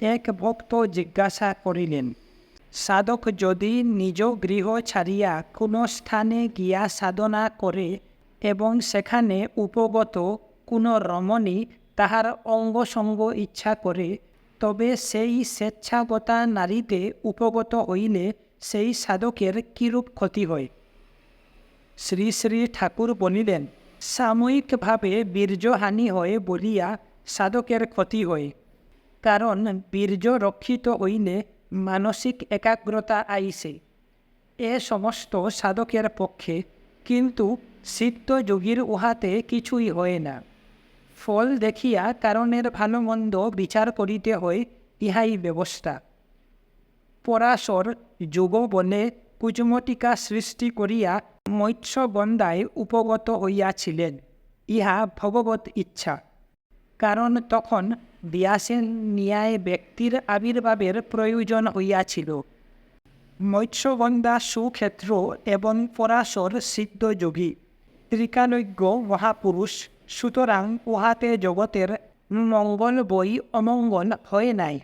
এক ভক্ত জিজ্ঞাসা করিলেন, সাধক যদি নিজ গৃহ ছাড়িয়া কোনো স্থানে গিয়া সাধনা করে এবং সেখানে উপগত কোনো রমণী তাহার অঙ্গসঙ্গ ইচ্ছা করে, তবে সেই স্বেচ্ছাগতা নারীতে উপগত হইলে সেই সাধকের কিরূপ ক্ষতি হয়? শ্রী শ্রী ঠাকুর বলিলেন, সাময়িকভাবে বীর্যহানি হয় বলিয়া সাধকের ক্ষতি হয়। কারণ বীর্য রক্ষিত হইলে মানসিক একাগ্রতা আইসে এ সমস্ত সাধকের পক্ষে কিন্তু সিদ্ধ যোগীর উহাতে কিছুই হয় না। ফল দেখিয়া কারণের ভালো মন্দ বিচার করিতে হয়, ইহাই ব্যবস্থা। পরাশর যুগ বলে কুজমটিকা সৃষ্টি করিয়া মৎস্যগন্ধায় উপগত হইয়াছিলেন। ইহা ভগবত ইচ্ছা। কারণ তখন ব্যাসের ন্যায় ব্যক্তির আবির্ভাবের প্রয়োজন হইয়াছিল। মৎস্যগন্ধা সুক্ষেত্র এবং পরাশর সিদ্ধযোগী ত্রিকালজ্ঞ মহাপুরুষ, সুতরাং উহাতে জগতের মঙ্গল বই অমঙ্গল হয় নাই।